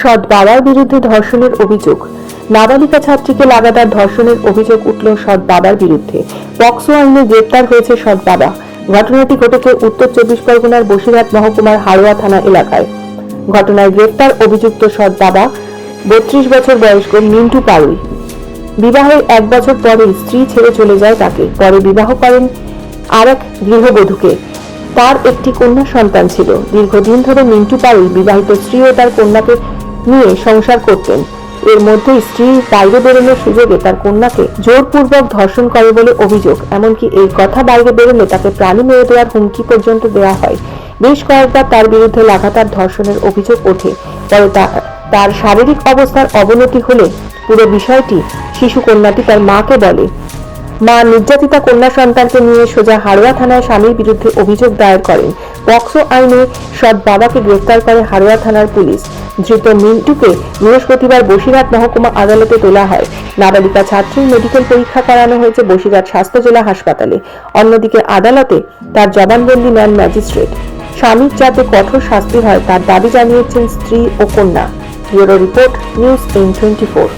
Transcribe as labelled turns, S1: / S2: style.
S1: সৎ বাবার বিরুদ্ধে ধর্ষণের অভিযোগ। নাবালিকা ছাত্রীকে লাগাতার ধর্ষণের অভিযোগ উঠল সৎ বাবার বিরুদ্ধে। পক্সো আইনে গ্রেপ্তার হয়েছে সৎ বাবা। ঘটনাটি ঘটেছে উত্তর চব্বিশ পরগনার বসিরহাট মহকুমার হাড়োয়া থানা এলাকায়। ঘটনায় গ্রেপ্তার অভিযুক্ত সৎ বাবা, বত্রিশ বছর বয়স্ক মিন্টু পারুই বিবাহের এক বছর পরে স্ত্রী ছেড়ে চলে যায় তাকে। পরে বিবাহ করেন আর এক গৃহবধূকে। তার একটি কন্যা সন্তান ছিল। দীর্ঘদিন ধরে মিন্টু পারুই বিবাহিত স্ত্রী ও তার কন্যাকে নিয়ে সংসার করতেন। এর মধ্যে স্ত্রী বাইরে বেরোনোর সুযোগে তার কন্যাকে জোরপূর্বক ধর্ষণ করে বলে অভিযোগ। এমনকি এই কথা বাইরে বেরোলে তাকে প্রাণী মেরে দেওয়ার হুমকি পর্যন্ত দেওয়া হয়। বেশ কয়েকবার তার বিরুদ্ধে লাগাতার ধর্ষণের অভিযোগ ওঠে। পরে তা- তার শারীরিক অবস্থার অবনতি হলে পুরো বিষয়টি শিশু কন্যাটি তার মাকে বলে। মা নির্যাতিতা কন্যা সন্তানকে নিয়ে সোজা হাড়োয়া থানায় স্বামীর বিরুদ্ধে অভিযোগ দায়ের করেন। পক্সো আইনে সৎ বাবাকে গ্রেফতার করে হাড়োয়া থানার পুলিশ। ধৃত মিন্টুকে বৃহস্পতিবার বসিরহাট মহকুমা আদালতে তোলা হয়। নাবালিকা ছাত্রীর মেডিকেল পরীক্ষা করানো হয়েছে বসিরহাট স্বাস্থ্য জেলা হাসপাতালে। অন্যদিকে আদালতে তার জবানবন্দি নেন ম্যাজিস্ট্রেট। স্বামীর যাতে কঠোর শাস্তি হয় তার দাবি জানিয়েছেন স্ত্রী ও কন্যা। Bureau report, news ten twenty four.